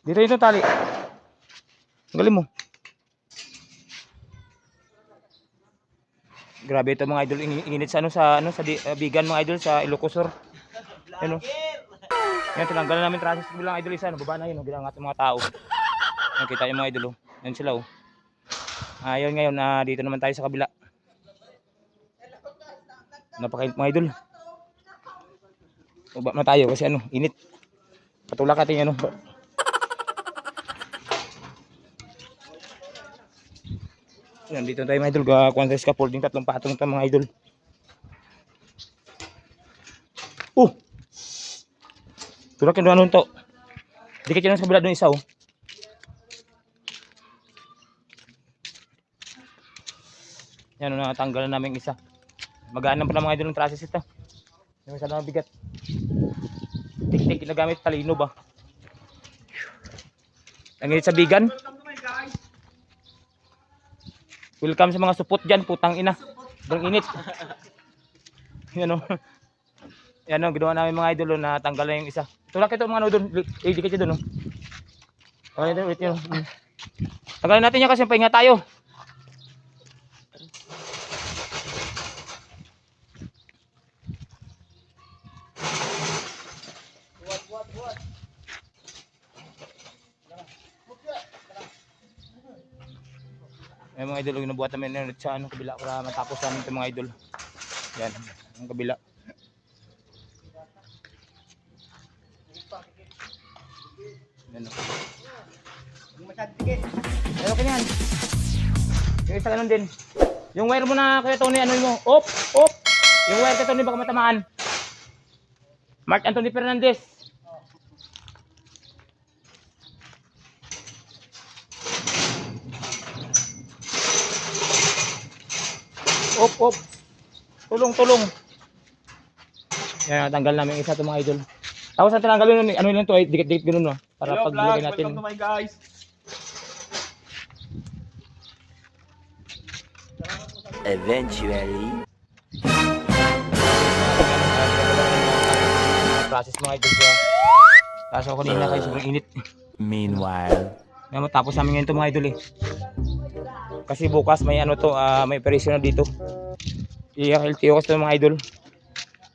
Dito ito tali. Galing mo. Grabe ito mga idol, Ini- init sa ano sa ano sa di, uh, bigan mga idol sa Ilocosur. Ano? Yan tinanggalan namin traces bilang idol isa, no? baba na yun, no? bilang ating mga tao. Yan kita yung mga idol, oh. Yan sila oh. Ayun ngayon, na dito naman tayo sa kabila. Napakainit mga idol. Baba na tayo kasi ano, init. Patulak natin ano. ba- Yan, dito tayo mga idol. Kuha tayo scaffolding tatlong patong ito mga idol. Oh! Tulak yung ano to. Dikit yun sa kabila doon isa oh. Yan, oh, natanggal na namin isa. Magaan pa na mga idol ng traces ito. Yung isa na bigat. Tik-tik ginagamit talino ba? Ang init sa bigan. Welcome sa mga supot dyan, putang ina. Sobrang init. Yan o. Yan o, ginawa namin mga idol oh, na tanggalan yung isa. Tulak ito mga ano doon. Eh, dikit yun doon. Oh. Tanggalin natin yun. Kasi pahinga tayo. Ay mga idol, yung nabuhat namin ulit sa ano, kabila para matapos namin ito mga idol. Yan, ang kabila. Yan o. Pero kanyan. Yung isa ganun din. Yung wire mo na kaya Tony, ano mo? Op! Op! Yung wire kay Tony baka matamaan. Mark Anthony Fernandez. Op, op. Tulong, tulong. Yan, tanggal namin isa ito mga idol. Tapos natin tanggalin nun, ano lang to, eh, dikit-dikit ganun no. Para Hello pag natin. welcome to my guys. Eventually. Process mga idol ko. Kaso kanina kayo sobrang init. Meanwhile. Ngayon matapos namin ngayon ito mga idol eh. Kasi bukas may ano to, ah, may operation na dito. I-LTO kasi mga idol.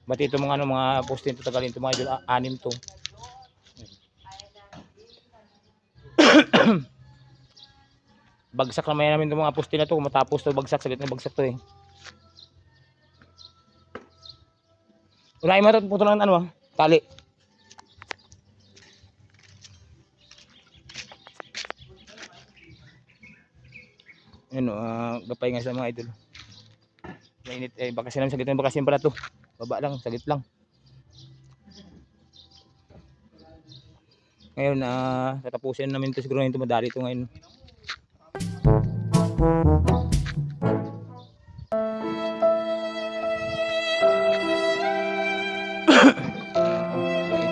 Bati ito mga ano, mga poste ito tagalin ito mga idol, ah, anim to. bagsak naman namin itong mga poste na to, matapos to bagsak, saglit na bagsak to eh. Unahin mo ito, puto ng ano ah, tali. Ano, ah, gapay nga sa mga idol. Mainit eh, bakasyon namin saglit na bakasyon pala to. Baba lang, saglit lang. Ngayon, ah, tatapusin namin to siguro ngayon tumadali to ngayon.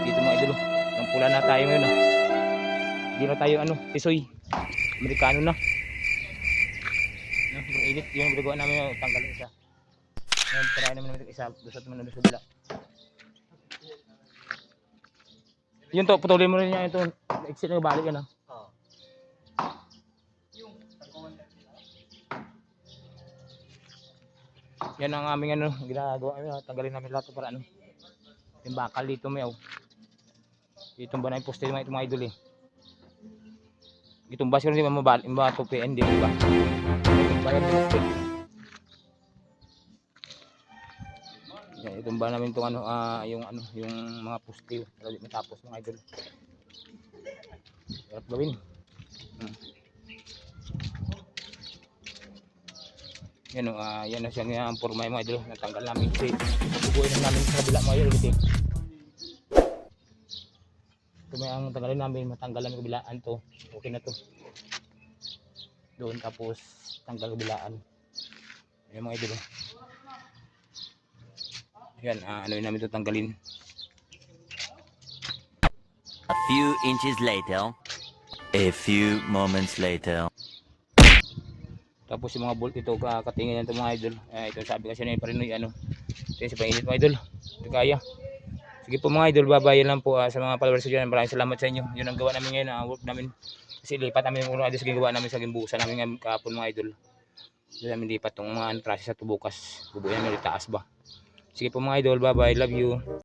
Dito mga idol, ang pula na tayo ngayon ah. Hindi na tayo ano, tisoy. Amerikano na. Sobrang init yung ginagawa namin yung tanggalin isa. Ngayon, try naman namin isa. Dusot naman doon sa bila. Yun to, putulin mo rin niya ito. Exit na balik yan ah. Yan ang aming ano, ginagawa namin. ah. Tanggalin namin lahat para ano. Yung bakal dito may oh. Itumba na yung poste mga itong mga idol eh. Itumba siguro hindi mamabalik. Yung mga tupi, hindi ba? Itumba yan itumba namin itong ano, ah, yung ano, yung mga poste. Para di matapos mga idol. Hirap gawin. Hmm. Yan ah, yan na siya nga ang yung mga idol. Natanggal namin kasi bubuhay na namin sa kabila mga idol kasi ito may ang tanggalin namin, matanggal namin kabilaan to. Okay na to. Doon tapos tanggal kabilaan. Ayan mga idol. oh. Yan, ah, ano yun namin ito tanggalin. A few inches later. A few moments later. Tapos yung mga bolt ito, kakatingin yan ito mga idol. Eh, ito sabi kasi na yung parinoy, ano. Ito yung sa panginit mga idol. Ito kaya. Sige po mga idol, Yun lang po ah, sa mga followers dyan. Maraming salamat sa inyo. Yun ang gawa namin ngayon, ang work namin. Kasi lipat namin yung ulo idol sa gawa namin sa gimbusan namin ngayong kahapon mga idol. Doon namin lipat tong mga antrasis at bukas. Bubuhay namin taas ba. Sige po mga idol, bye-bye. Love you.